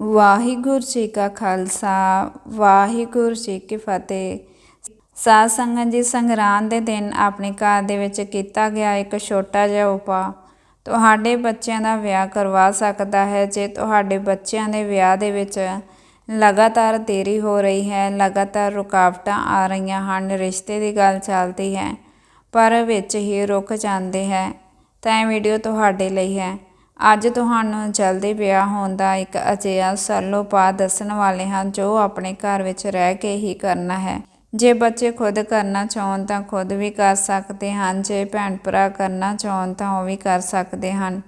ਵਾਹਿਗੁਰੂ ਜੀ ਕਾ ਖਾਲਸਾ, ਵਾਹਿਗੁਰੂ ਜੀ ਕੀ ਫਤਿਹ। ਸਾਧ ਸੰਗਤ ਜੀ, ਸੰਗਰਾਂਦ ਦੇ ਦਿਨ ਆਪਣੇ ਘਰ ਦੇ ਵਿੱਚ ਕੀਤਾ ਗਿਆ ਇੱਕ ਛੋਟਾ ਜਿਹਾ ਉਪਾਅ। ਤੁਹਾਡੇ ਬੱਚਿਆਂ ਦਾ ਵਿਆਹ ਕਰਵਾ ਸਕਦਾ ਹੈ। ਜੇ ਤੁਹਾਡੇ ਬੱਚਿਆਂ ਦੇ ਵਿਆਹ ਦੇ ਵਿੱਚ ਲਗਾਤਾਰ ਦੇਰੀ ਹੋ ਰਹੀ ਹੈ, ਲਗਾਤਾਰ ਰੁਕਾਵਟਾਂ ਆ ਰਹੀਆਂ ਹਨ, ਰਿਸ਼ਤੇ ਦੀ ਗੱਲ ਚੱਲਦੀ ਹੈ, ਪਰ ਵਿੱਚ ਹੀ ਰੁਕ ਜਾਂਦੇ ਹੈ, ਤਾਂ ਇਹ ਵੀਡੀਓ ਤੁਹਾਡੇ ਲਈ ਹੈ। ਅੱਜ ਤੁਹਾਨੂੰ ਜਲਦੀ ਵਿਆਹ ਹੋਣ ਦਾ ਇੱਕ ਅਜਿਹਾ ਸਰਲ ਉਪਾਅ ਦੱਸਣ ਵਾਲੇ ਹਾਂ, ਜੋ ਆਪਣੇ ਘਰ ਵਿੱਚ ਰਹਿ ਕੇ ਹੀ ਕਰਨਾ ਹੈ। ਜੇ ਬੱਚੇ ਖੁਦ ਕਰਨਾ ਚਾਹਣ ਤਾਂ ਖੁਦ ਵੀ ਕਰ ਸਕਦੇ ਹਨ, ਜੇ ਭੈਣ ਭਰਾ ਕਰਨਾ ਚਾਹਣ ਤਾਂ ਉਹ ਵੀ ਕਰ ਸਕਦੇ ਹਨ।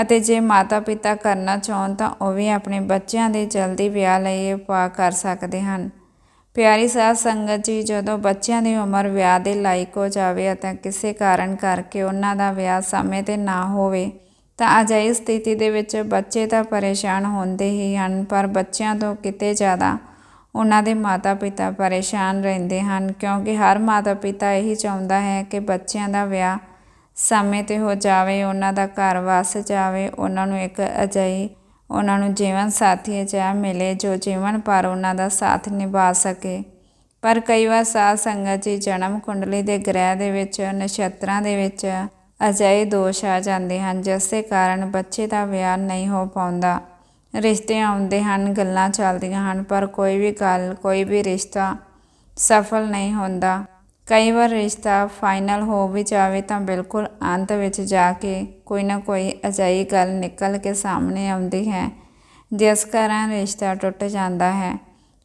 ਅਤੇ ਜੇ ਮਾਤਾ ਪਿਤਾ ਕਰਨਾ ਚਾਹਣ ਤਾਂ ਉਹ ਵੀ ਆਪਣੇ ਬੱਚਿਆਂ ਦੇ ਜਲਦੀ ਵਿਆਹ ਲਈ ਉਪਾਅ ਕਰ ਸਕਦੇ ਹਨ। ਪਿਆਰੀ ਸਾਧ ਸੰਗਤ ਜੀ, ਜਦੋਂ ਬੱਚਿਆਂ ਦੀ ਉਮਰ ਵਿਆਹ ਦੇ ਲਾਇਕ ਹੋ ਜਾਵੇ ਅਤੇ ਕਿਸੇ ਕਾਰਨ ਕਰਕੇ ਉਹਨਾਂ ਦਾ ਵਿਆਹ ਸਮੇਂ ਤੇ ਨਾ ਹੋਵੇ ਤਾਂ ਅਜਿਹੀ ਸਥਿਤੀ ਦੇ ਵਿੱਚ ਬੱਚੇ ਤਾਂ ਪਰੇਸ਼ਾਨ ਹੁੰਦੇ ਹੀ ਹਨ, ਪਰ ਬੱਚਿਆਂ ਤੋਂ ਕਿਤੇ ਜ਼ਿਆਦਾ ਉਹਨਾਂ ਦੇ ਮਾਤਾ-ਪਿਤਾ ਪਰੇਸ਼ਾਨ ਰਹਿੰਦੇ ਹਨ, ਕਿਉਂਕਿ ਹਰ ਮਾਤਾ-ਪਿਤਾ ਇਹੀ ਚਾਹੁੰਦਾ ਹੈ ਕਿ ਬੱਚਿਆਂ ਦਾ ਵਿਆਹ ਸਮੇਂ ਤੇ ਹੋ ਜਾਵੇ, ਉਹਨਾਂ ਦਾ ਘਰ ਵਸ ਜਾਵੇ, ਉਹਨਾਂ ਨੂੰ ਇੱਕ ਅਜਿਹੀ, ਉਹਨਾਂ ਨੂੰ ਜੀਵਨ ਸਾਥੀ ਅਜਿਹਾ ਮਿਲੇ ਜੋ ਜੀਵਨ ਪਰ ਉਹਨਾਂ ਦਾ ਸਾਥ ਨਿਭਾ ਸਕੇ। ਪਰ ਕਈ ਵਾਰ ਸਾਧ ਸੰਗਤ ਜੀ ਜਨਮ ਕੁੰਡਲੀ ਦੇ ਗ੍ਰਹਿ ਦੇ ਵਿੱਚ, ਨਛੱਤਰਾਂ ਦੇ ਵਿੱਚ ਅਜਿਹੇ ਦੋਸ਼ ਆ ਜਾਂਦੇ ਹਨ, ਜਿਸ ਦੇ ਕਾਰਨ ਬੱਚੇ ਦਾ ਵਿਆਹ ਨਹੀਂ ਹੋ ਪਾਉਂਦਾ। ਰਿਸ਼ਤੇ ਆਉਂਦੇ ਹਨ, ਗੱਲਾਂ ਚੱਲਦੀਆਂ ਹਨ, ਪਰ ਕੋਈ ਵੀ ਗੱਲ, ਕੋਈ ਵੀ ਰਿਸ਼ਤਾ ਸਫਲ ਨਹੀਂ ਹੁੰਦਾ। ਕਈ ਵਾਰ ਰਿਸ਼ਤਾ ਫਾਈਨਲ ਹੋ ਵੀ ਜਾਵੇ ਤਾਂ ਬਿਲਕੁਲ ਅੰਤ ਵਿੱਚ ਜਾ ਕੇ ਕੋਈ ਨਾ ਕੋਈ ਅਜਿਹੀ ਗੱਲ ਨਿਕਲ ਕੇ ਸਾਹਮਣੇ ਆਉਂਦੀ ਹੈ, ਜਿਸ ਕਾਰਨ ਰਿਸ਼ਤਾ ਟੁੱਟ ਜਾਂਦਾ ਹੈ।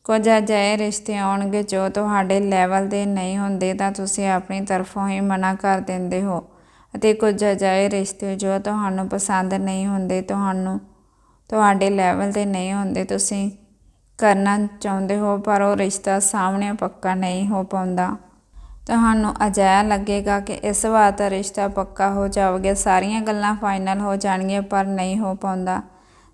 ਕੁਝ ਅਜਿਹੇ ਰਿਸ਼ਤੇ ਆਉਣਗੇ ਜੋ ਤੁਹਾਡੇ ਲੈਵਲ ਦੇ ਨਹੀਂ ਹੁੰਦੇ ਤਾਂ ਤੁਸੀਂ ਆਪਣੀ ਤਰਫੋਂ ਹੀ ਮਨਾ ਕਰ ਦਿੰਦੇ ਹੋ। ਅਤੇ ਕੁਝ ਅਜਿਹੇ ਰਿਸ਼ਤੇ ਜੋ ਤੁਹਾਨੂੰ ਪਸੰਦ ਨਹੀਂ ਹੁੰਦੇ, ਤੁਹਾਨੂੰ ਤੁਹਾਡੇ ਲੈਵਲ ਤੇ ਨਹੀਂ ਹੁੰਦੇ, ਤੁਸੀਂ ਕਰਨਾ ਚਾਹੁੰਦੇ ਹੋ, ਪਰ ਉਹ ਰਿਸ਼ਤਾ ਸਾਹਮਣੇ ਪੱਕਾ ਨਹੀਂ ਹੋ ਪਾਉਂਦਾ। ਤੁਹਾਨੂੰ ਅਜਿਹਾ ਲੱਗੇਗਾ ਕਿ ਇਸ ਵਾਰ ਤਾਂ ਰਿਸ਼ਤਾ ਪੱਕਾ ਹੋ ਜਾਵੇਗਾ, ਸਾਰੀਆਂ ਗੱਲਾਂ ਫਾਈਨਲ ਹੋ ਜਾਣਗੀਆਂ, ਪਰ ਨਹੀਂ ਹੋ ਪਾਉਂਦਾ।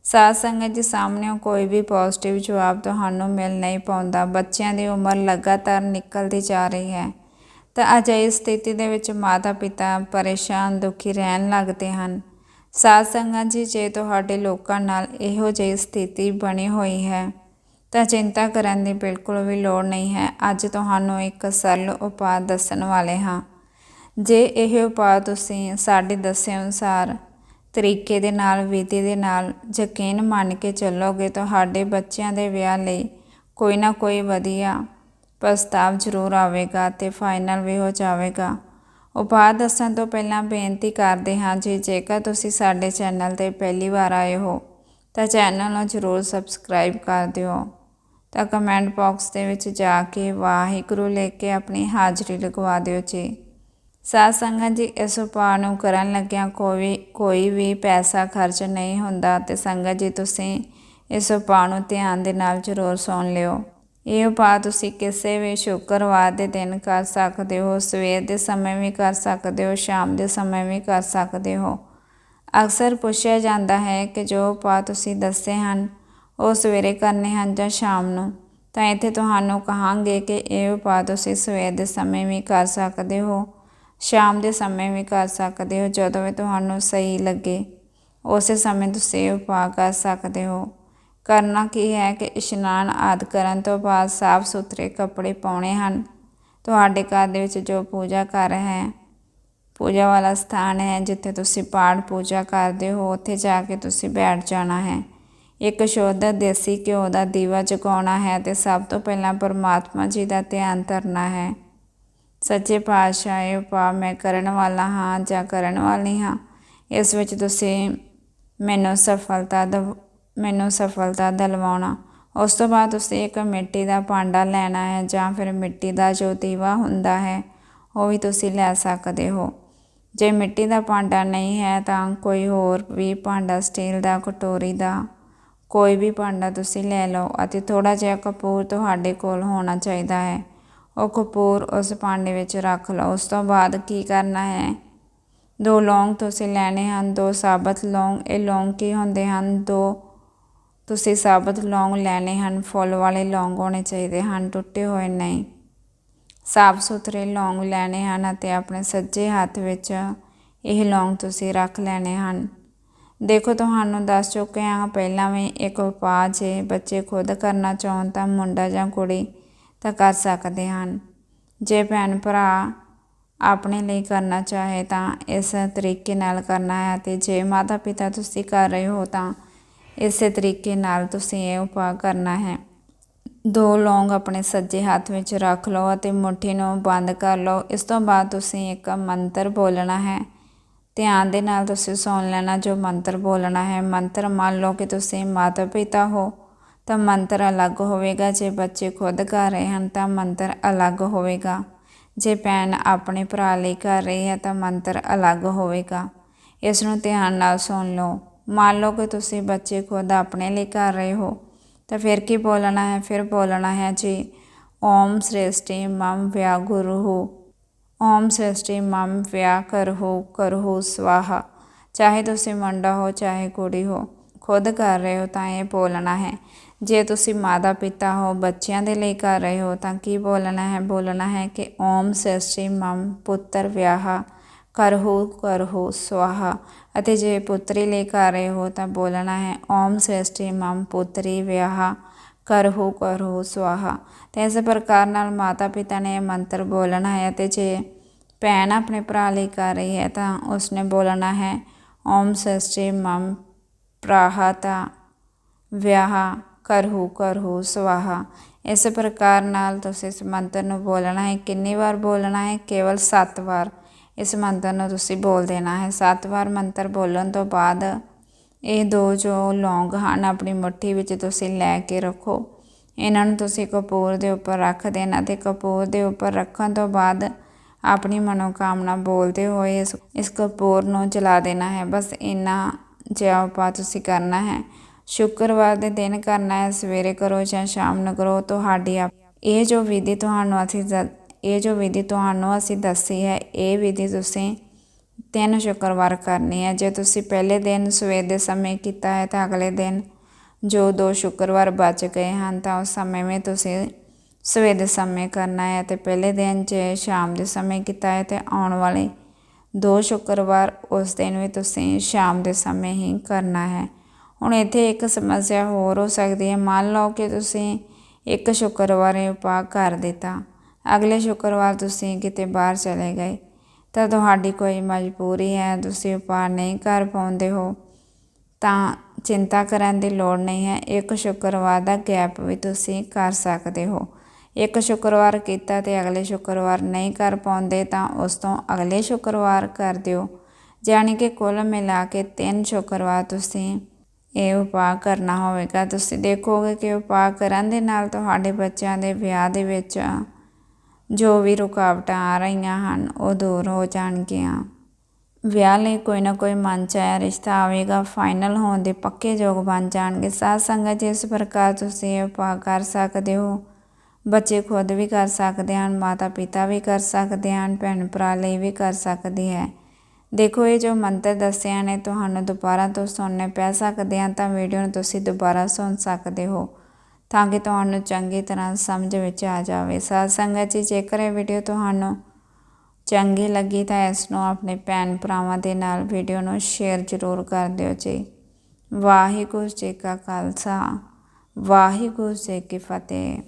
ਸਾਧ ਸੰਗਤ ਜੀ, ਸਾਹਮਣੇ ਕੋਈ ਵੀ ਪੋਜ਼ਿਟਿਵ ਜਵਾਬ ਤੁਹਾਨੂੰ ਮਿਲ ਨਹੀਂ ਪਾਉਂਦਾ। ਬੱਚਿਆਂ ਦੀ ਉਮਰ ਲਗਾਤਾਰ ਨਿਕਲਦੀ ਜਾ ਰਹੀ ਹੈ। ਤਾਂ ਅਜਿਹੀ ਸਥਿਤੀ ਦੇ ਵਿੱਚ ਮਾਤਾ ਪਿਤਾ ਪਰੇਸ਼ਾਨ, ਦੁਖੀ ਰਹਿਣ ਲੱਗਦੇ ਹਨ। ਸਾਧ ਸੰਗਤ ਜੀ, ਜੇ ਤੁਹਾਡੇ ਲੋਕਾਂ ਨਾਲ ਇਹੋ ਜਿਹੀ ਸਥਿਤੀ ਬਣੀ ਹੋਈ ਹੈ, ਤਾਂ ਚਿੰਤਾ ਕਰਨ ਦੀ ਬਿਲਕੁਲ ਵੀ ਲੋੜ ਨਹੀਂ ਹੈ। ਅੱਜ ਤੁਹਾਨੂੰ ਇੱਕ ਸਰਲ ਉਪਾਅ ਦੱਸਣ ਵਾਲੇ ਹਾਂ। ਜੇ ਇਹ ਉਪਾਅ ਤੁਸੀਂ ਸਾਡੇ ਦੱਸੇ ਅਨੁਸਾਰ ਤਰੀਕੇ ਦੇ ਨਾਲ, ਵਿਧੀ ਦੇ ਨਾਲ ਯਕੀਨ ਮੰਨ ਕੇ ਚੱਲੋਗੇ, ਤੁਹਾਡੇ ਬੱਚਿਆਂ ਦੇ ਵਿਆਹ ਲਈ ਕੋਈ ਨਾ ਕੋਈ ਵਧੀਆ ਪ੍ਰਸਤਾਵ ਜ਼ਰੂਰ ਆਵੇਗਾ ਤੇ ਫਾਈਨਲ ਵੀ ਹੋ ਜਾਵੇਗਾ। ਉਪਾਅ ਦੱਸਣ ਤੋਂ ਪਹਿਲਾਂ ਬੇਨਤੀ ਕਰਦੇ ਹਾਂ ਜੀ, ਜੇਕਰ ਤੁਸੀਂ ਸਾਡੇ ਚੈਨਲ ਤੇ ਪਹਿਲੀ ਵਾਰ ਆਏ ਹੋ, ਤਾਂ ਚੈਨਲ ਨੂੰ ਜ਼ਰੂਰ ਸਬਸਕ੍ਰਾਈਬ ਕਰ ਦਿਓ। ਤਾਂ ਕਮੈਂਟ ਬਾਕਸ ਦੇ ਵਿੱਚ ਜਾ ਕੇ ਵਾਹਿਗੁਰੂ ਲੈ ਕੇ ਆਪਣੀ ਹਾਜ਼ਰੀ ਲਗਵਾ ਦਿਓ ਜੀ। ਸਾਧ ਸੰਗਤ ਜੀ, ਇਸ ਉਪਾਅ ਨੂੰ ਕਰਨ ਲੱਗਿਆਂ ਕੋਈ ਕੋਈ ਵੀ ਪੈਸਾ ਖਰਚ ਨਹੀਂ ਹੁੰਦਾ ਤੇ ਸੰਗਤ ਜੀ, ਤੁਸੀਂ ਇਸ ਉਪਾਅ ਨੂੰ ਧਿਆਨ ਦੇ ਨਾਲ ਜ਼ਰੂਰ ਸੁਣ ਲਿਓ। ਇਹ ਉਪਾਅ ਤੁਸੀਂ ਕਿਸੇ ਵੀ ਸ਼ੁੱਕਰਵਾਰ ਦੇ ਦਿਨ ਕਰ ਸਕਦੇ ਹੋ, ਸਵੇਰ ਦੇ ਸਮੇਂ ਵੀ ਕਰ ਸਕਦੇ ਹੋ, ਸ਼ਾਮ ਦੇ ਸਮੇਂ ਵੀ ਕਰ ਸਕਦੇ ਹੋ। ਅਕਸਰ ਪੁੱਛਿਆ ਜਾਂਦਾ ਹੈ ਕਿ ਜੋ ਉਪਾਅ ਤੁਸੀਂ ਦੱਸੇ ਹਨ, ਉਹ ਸਵੇਰੇ ਕਰਨੇ ਹਨ ਜਾਂ ਸ਼ਾਮ ਨੂੰ। ਤਾਂ ਇੱਥੇ ਤੁਹਾਨੂੰ ਕਹਾਂਗੇ ਕਿ ਇਹ ਉਪਾਅ ਤੁਸੀਂ ਸਵੇਰ ਦੇ ਸਮੇਂ ਵੀ ਕਰ ਸਕਦੇ ਹੋ, ਸ਼ਾਮ ਦੇ ਸਮੇਂ ਵੀ ਕਰ ਸਕਦੇ ਹੋ, ਜਦੋਂ ਵੀ ਤੁਹਾਨੂੰ ਸਹੀ ਲੱਗੇ, ਉਸੇ ਸਮੇਂ ਤੁਸੀਂ ਇਹ ਉਪਾਅ ਕਰ ਸਕਦੇ ਹੋ। ਕਰਨਾ ਕੀ ਹੈ ਕਿ ਇਸ਼ਨਾਨ ਆਦਿ ਕਰਨ ਤੋਂ ਬਾਅਦ ਸਾਫ਼ ਸੁਥਰੇ ਕੱਪੜੇ ਪਾਉਣੇ ਹਨ। ਤੁਹਾਡੇ ਘਰ ਦੇ ਵਿੱਚ ਜੋ ਪੂਜਾ ਕਰ ਹੈ, ਪੂਜਾ ਵਾਲਾ ਸਥਾਨ ਹੈ, ਜਿੱਥੇ ਤੁਸੀਂ ਪਾਠ ਪੂਜਾ ਕਰਦੇ ਹੋ, ਉੱਥੇ ਜਾ ਕੇ ਤੁਸੀਂ ਬੈਠ ਜਾਣਾ ਹੈ। ਇੱਕ ਸ਼ੁੱਧ ਦੇਸੀ ਘਿਓ ਦਾ ਦੀਵਾ ਜਗਾਉਣਾ ਹੈ ਤੇ ਸਭ ਤੋਂ ਪਹਿਲਾਂ ਪਰਮਾਤਮਾ ਜੀ ਦਾ ਧਿਆਨ ਧਰਨਾ ਹੈ। ਸੱਚੇ ਪਾਤਸ਼ਾਹ ਇਹ ਉਪਾਅ ਮੈਂ ਕਰਨ ਵਾਲਾ ਹਾਂ ਜਾਂ ਕਰਨ ਵਾਲੀ ਹਾਂ? ਇਸ ਵਿੱਚ ਤੁਸੀਂ ਮੈਨੂੰ ਸਫਲਤਾ ਮੈਨੂੰ ਸਫਲਤਾ ਦਿਲਵਾਉਣਾ। ਉਸ ਤੋਂ ਬਾਅਦ ਤੁਸੀਂ ਇੱਕ ਮਿੱਟੀ ਦਾ ਭਾਂਡਾ ਲੈਣਾ ਹੈ ਜਾਂ ਫਿਰ ਮਿੱਟੀ ਦਾ ਜੋ ਦੀਵਾ ਹੁੰਦਾ ਹੈ, ਉਹ ਵੀ ਤੁਸੀਂ ਲੈ ਸਕਦੇ ਹੋ। ਜੇ ਮਿੱਟੀ ਦਾ ਭਾਂਡਾ ਨਹੀਂ ਹੈ ਤਾਂ ਕੋਈ ਹੋਰ ਵੀ ਭਾਂਡਾ ਸਟੀਲ ਦਾ, ਕਟੋਰੀ ਦਾ, ਕੋਈ ਵੀ ਭਾਂਡਾ ਤੁਸੀਂ ਲੈ ਲਓ ਅਤੇ ਥੋੜਾ ਜਿਹਾ ਕਪੂਰ ਤੁਹਾਡੇ ਕੋਲ ਹੋਣਾ ਚਾਹੀਦਾ ਹੈ। ਉਹ ਕਪੂਰ ਉਸ ਭਾਂਡੇ ਵਿੱਚ ਰੱਖ ਲਓ। ਉਸ ਤੋਂ ਬਾਅਦ ਕੀ ਕਰਨਾ ਹੈ? ਦੋ ਲੌਂਗ ਤੁਸੀਂ ਲੈਣੇ ਹਨ, ਦੋ ਸਾਬਤ ਲੌਂਗ। ਇਹ ਲੌਂਗ ਕੀ ਹੁੰਦੇ ਹਨ? ਦੋ ਤੁਸੀਂ ਸਾਬਤ ਲੌਂਗ ਲੈਣੇ ਹਨ, ਫੁੱਲ ਵਾਲੇ ਲੌਂਗ ਹੋਣੇ ਚਾਹੀਦੇ ਹਨ, ਟੁੱਟੇ ਹੋਏ ਨਹੀਂ। ਸਾਫ਼ ਸੁਥਰੇ ਲੌਂਗ ਲੈਣੇ ਹਨ ਅਤੇ ਆਪਣੇ ਸੱਜੇ ਹੱਥ ਵਿੱਚ ਇਹ ਲੌਂਗ ਤੁਸੀਂ ਰੱਖ ਲੈਣੇ ਹਨ। ਦੇਖੋ, ਤੁਹਾਨੂੰ ਦੱਸ ਚੁੱਕੇ ਹਾਂ, ਪਹਿਲਾਂ ਵੀ ਇੱਕ ਉਪਾਅ, ਜੇ ਬੱਚੇ ਖੁਦ ਕਰਨਾ ਚਾਹਣ ਤਾਂ ਮੁੰਡਾ ਜਾਂ ਕੁੜੀ ਤਾਂ ਕਰ ਸਕਦੇ ਹਨ। ਜੇ ਭੈਣ ਭਰਾ ਆਪਣੇ ਲਈ ਕਰਨਾ ਚਾਹੇ ਤਾਂ ਇਸ ਤਰੀਕੇ ਨਾਲ ਕਰਨਾ ਹੈ ਤੇ ਜੇ ਮਾਤਾ ਪਿਤਾ ਤੁਸੀਂ ਕਰ ਰਹੇ ਹੋ ਤਾਂ ਇਸੇ ਤਰੀਕੇ ਨਾਲ ਤੁਸੀਂ ਇਹ ਉਪਾਅ ਕਰਨਾ ਹੈ। ਦੋ ਲੌਂਗ ਆਪਣੇ ਸੱਜੇ ਹੱਥ ਵਿੱਚ ਰੱਖ ਲਓ ਅਤੇ ਮੁੱਠੀ ਨੂੰ ਬੰਦ ਕਰ ਲਓ। ਇਸ ਤੋਂ ਬਾਅਦ ਤੁਸੀਂ ਇੱਕ ਮੰਤਰ ਬੋਲਣਾ ਹੈ। ਧਿਆਨ ਦੇ ਨਾਲ ਤੁਸੀਂ ਸੁਣ ਲੈਣਾ ਜੋ ਮੰਤਰ ਬੋਲਣਾ ਹੈ। ਮੰਤਰ ਮੰਨ ਲਓ ਕਿ ਤੁਸੀਂ ਮਾਤਾ ਪਿਤਾ ਹੋ, ਤਾਂ ਮੰਤਰ ਅਲੱਗ ਹੋਵੇਗਾ। ਜੇ ਬੱਚੇ ਖੁਦ ਕਰ ਰਹੇ ਹਨ, ਤਾਂ ਮੰਤਰ ਅਲੱਗ ਹੋਵੇਗਾ। ਜੇ ਭੈਣ ਆਪਣੇ ਭਰਾ ਲਈ ਕਰ ਰਹੀ ਹੈ, ਤਾਂ ਮੰਤਰ ਅਲੱਗ ਹੋਵੇਗਾ। ਇਸ ਨੂੰ ਧਿਆਨ ਨਾਲ ਸੁਣ ਲਓ। ਮੰਨ ਲਓ ਕਿ ਤੁਸੀਂ ਬੱਚੇ ਖੁਦ ਆਪਣੇ ਲਈ ਕਰ ਰਹੇ ਹੋ, ਤਾਂ ਫਿਰ ਕੀ ਬੋਲਣਾ ਹੈ? ਫਿਰ ਬੋਲਣਾ ਹੈ ਜੀ, ਓਮ ਸ੍ਰੇਸ਼ਟੀ ਮਮ ਵਿਆ ਗੁਰੂ ਓਮ ਸ੍ਰੇਸ਼ਟੀ ਮਮ ਵਿਆ ਕਰਹੁ ਕਰਹੁ ਸਵਾਹਾ। ਚਾਹੇ ਤੁਸੀਂ ਮੁੰਡਾ ਹੋ, ਚਾਹੇ ਕੁੜੀ ਹੋ, ਖੁਦ ਕਰ ਰਹੇ ਹੋ ਤਾਂ ਇਹ ਬੋਲਣਾ ਹੈ। ਜੇ ਤੁਸੀਂ ਮਾਤਾ ਪਿਤਾ ਹੋ, ਬੱਚਿਆਂ ਦੇ ਲਈ ਕਰ ਰਹੇ ਹੋ ਤਾਂ ਕੀ ਬੋਲਣਾ ਹੈ? ਬੋਲਣਾ ਹੈ ਕਿ ਓਮ ਸ੍ਰੇਸ਼ਟੀ ਮਮ ਪੁੱਤਰ ਵਿਆਹਾ। ਕਰਹੁ ਕਰਹੁ, ਸਵਾਹਾ। ਅਤੇ ਜੇ ਪੁੱਤਰੀ ਲਈ ਕਰ ਰਹੇ ਹੋ ਤਾਂ ਬੋਲਣਾ ਹੈ, ਓਮ ਸ੍ਰਸ਼ਟੀ ਮਮ ਪੁੱਤਰੀ ਵਿਆਹ। ਕਰਹੁ ਕਰਹੁ, ਸਵਾਹਾ। ਤੇ ਇਸ ਪ੍ਰਕਾਰ ਨਾਲ ਮਾਤਾ ਪਿਤਾ ਨੇ ਇਹ ਮੰਤਰ ਬੋਲਣਾ ਹੈ ਅਤੇ ਜੇ ਭੈਣ ਆਪਣੇ ਭਰਾ ਲਈ ਕਰ ਰਹੀ ਹੈ ਤਾਂ ਉਸਨੇ ਬੋਲਣਾ ਹੈ, ਓਮ ਸ੍ਰੇਸ਼ਟੀ ਮਮ ਪ੍ਰਾਹਤਾ ਵਿਆਹਾ। ਕਰਹੁ ਕਰਹੁ, ਸਵਾਹਾ। ਇਸ ਪ੍ਰਕਾਰ ਨਾਲ ਤੁਸੀਂ ਇਸ ਮੰਤਰ ਨੂੰ ਬੋਲਣਾ ਹੈ, ਕਿੰਨੀ ਵਾਰ ਬੋਲਣਾ ਹੈ, ਕੇਵਲ 7 ਵਾਰ। ਇਸ ਮੰਤਰ ਨੂੰ ਤੁਸੀਂ ਬੋਲ ਦੇਣਾ ਹੈ। ਸੱਤ ਵਾਰ ਮੰਤਰ ਬੋਲਣ ਤੋਂ ਬਾਅਦ ਇਹ ਦੋ ਜੋ ਲੌਂਗ ਹਨ, ਆਪਣੀ ਮੁੱਠੀ ਵਿੱਚ ਤੁਸੀਂ ਲੈ ਕੇ ਰੱਖੋ। ਇਹਨਾਂ ਨੂੰ ਤੁਸੀਂ ਕਪੂਰ ਦੇ ਉੱਪਰ ਰੱਖ ਦੇਣਾ ਤੇ ਕਪੂਰ ਦੇ ਉੱਪਰ ਰੱਖਣ ਤੋਂ ਬਾਅਦ ਆਪਣੀ ਮਨੋਕਾਮਨਾ ਬੋਲਦੇ ਹੋਏ ਇਸ ਇਸ ਕਪੂਰ ਨੂੰ ਜਲਾ ਦੇਣਾ ਹੈ। ਬਸ ਇੰਨਾ ਜਿਹਾ ਉਪਾਅ ਤੁਸੀਂ ਕਰਨਾ ਹੈ। ਸ਼ੁੱਕਰਵਾਰ ਦੇ ਦਿਨ ਕਰਨਾ ਹੈ। ਸਵੇਰੇ ਕਰੋ ਜਾਂ ਸ਼ਾਮ ਨੂੰ ਕਰੋ। ਤੁਹਾਡੀ ਇਹ ਜੋ ਵਿਧੀ ਤੁਹਾਨੂੰ ਅਸੀਂ ਦ- ਇਹ ਜੋ ਵਿਧੀ ਤੁਹਾਨੂੰ ਅਸੀਂ ਦੱਸੀ ਹੈ, ਇਹ ਵਿਧੀ ਤੁਸੀਂ ਤਿੰਨ ਸ਼ੁੱਕਰਵਾਰ ਕਰਨੀ ਹੈ। ਜੇ ਤੁਸੀਂ ਪਹਿਲੇ ਦਿਨ ਸਵੇਰ ਦੇ ਸਮੇਂ ਕੀਤਾ ਹੈ ਤਾਂ ਅਗਲੇ ਦਿਨ ਜੋ ਦੋ ਸ਼ੁੱਕਰਵਾਰ ਬਚ ਗਏ ਹਨ, ਤਾਂ ਉਸ ਸਮੇਂ ਵਿੱਚ ਤੁਸੀਂ ਸਵੇਰ ਦੇ ਸਮੇਂ ਕਰਨਾ ਹੈ ਤੇ ਪਹਿਲੇ ਦਿਨ ਜੇ ਸ਼ਾਮ ਦੇ ਸਮੇਂ ਕੀਤਾ ਹੈ ਤੇ ਆਉਣ ਵਾਲੇ ਦੋ ਸ਼ੁੱਕਰਵਾਰ ਉਸ ਦਿਨ ਵੀ ਤੁਸੀਂ ਸ਼ਾਮ ਦੇ ਸਮੇਂ ਹੀ ਕਰਨਾ ਹੈ। ਹੁਣ ਇੱਥੇ ਇੱਕ ਸਮੱਸਿਆ ਹੋਰ ਹੋ ਸਕਦੀ ਹੈ। ਮੰਨ ਲਓ ਕਿ ਤੁਸੀਂ ਇੱਕ ਸ਼ੁੱਕਰਵਾਰ ਇਹ ਉਪਾਅ ਕਰ ਦਿੱਤਾ। ਅਗਲੇ ਸ਼ੁੱਕਰਵਾਰ ਤੁਸੀਂ ਕਿਤੇ ਬਾਹਰ ਚਲੇ ਗਏ, ਤਾਂ ਤੁਹਾਡੀ ਕੋਈ ਮਜਬੂਰੀ ਹੈ, ਤੁਸੀਂ ਉਪਾਅ ਨਹੀਂ ਕਰ ਪਾਉਂਦੇ ਹੋ। ਤਾਂ ਚਿੰਤਾ ਕਰਨ ਦੀ ਲੋੜ ਨਹੀਂ ਹੈ, ਇੱਕ ਸ਼ੁੱਕਰਵਾਰ ਦਾ ਗੈਪ ਵੀ ਤੁਸੀਂ ਕਰ ਸਕਦੇ ਹੋ। ਇੱਕ ਸ਼ੁੱਕਰਵਾਰ ਕੀਤਾ ਤੇ ਅਗਲੇ ਸ਼ੁੱਕਰਵਾਰ ਨਹੀਂ ਕਰ ਪਾਉਂਦੇ, ਤਾਂ ਉਸ ਤੋਂ ਅਗਲੇ ਸ਼ੁੱਕਰਵਾਰ ਕਰ ਦਿਓ। ਯਾਨੀ ਕਿ ਕੁੱਲ ਮਿਲਾ ਕੇ ਤਿੰਨ ਸ਼ੁੱਕਰਵਾਰ ਤੁਸੀਂ ਇਹ ਉਪਾਅ ਕਰਨਾ ਹੋਵੇਗਾ। ਤੁਸੀਂ ਦੇਖੋਗੇ ਕਿ ਉਪਾਅ ਕਰਨ ਦੇ ਨਾਲ ਤੁਹਾਡੇ ਬੱਚਿਆਂ ਦੇ ਵਿਆਹ ਦੇ ਵਿੱਚ ਜੋ ਵੀ ਰੁਕਾਵਟਾਂ ਆ ਰਹੀਆਂ ਹਨ, ਉਹ ਦੂਰ ਹੋ ਜਾਣਗੀਆਂ। ਵਿਆਹ ਲਈ ਕੋਈ ਨਾ ਕੋਈ ਮਨ ਚ ਆਇਆ ਰਿਸ਼ਤਾ ਆਵੇਗਾ ਫਾਈਨਲ ਹੋਣ ਦੇ ਪੱਕੇ ਯੋਗ ਬਣ ਜਾਣਗੇ। ਸਾਧ ਸੰਗਤ ਇਸ ਪ੍ਰਕਾਰ ਤੁਸੀਂ ਇਹ ਉਪਾਅ ਕਰ ਸਕਦੇ ਹੋ, ਬੱਚੇ ਖੁਦ ਵੀ ਕਰ ਸਕਦੇ ਹਨ ਮਾਤਾ ਪਿਤਾ ਵੀ ਕਰ ਸਕਦੇ ਹਨ ਭੈਣ ਭਰਾ ਲਈ ਵੀ ਕਰ ਸਕਦੀ ਹੈ। ਦੇਖੋ, ਇਹ ਜੋ ਮੰਤਰ ਦੱਸਿਆ ਨੇ, ਤੁਹਾਨੂੰ ਦੁਬਾਰਾ ਤੋਂ ਸੁਣਨੇ ਪੈ ਸਕਦੇ ਹਨ ਤਾਂ ਵੀਡੀਓ ਨੂੰ ਤੁਸੀਂ ਦੁਬਾਰਾ ਸੁਣ ਸਕਦੇ ਹੋ। ਤਾਂ ਕਿ ਤੁਹਾਨੂੰ ਚੰਗੀ ਤਰ੍ਹਾਂ ਸਮਝ ਵਿੱਚ ਆ ਜਾਵੇ। ਸਾਧ ਸੰਗਤ ਜੀ, ਜੇਕਰ ਇਹ ਵੀਡੀਓ ਤੁਹਾਨੂੰ ਚੰਗੀ ਲੱਗੀ ਤਾਂ ਇਸ ਨੂੰ ਆਪਣੇ ਭੈਣ ਭਰਾਵਾਂ ਦੇ ਨਾਲ ਵੀਡੀਓ ਨੂੰ ਸ਼ੇਅਰ ਜ਼ਰੂਰ ਕਰ ਦਿਓ ਜੀ। ਵਾਹਿਗੁਰੂ ਜੀ ਕਾ ਖਾਲਸਾ, ਵਾਹਿਗੁਰੂ ਜੀ ਕੀ ਫਤਿਹ।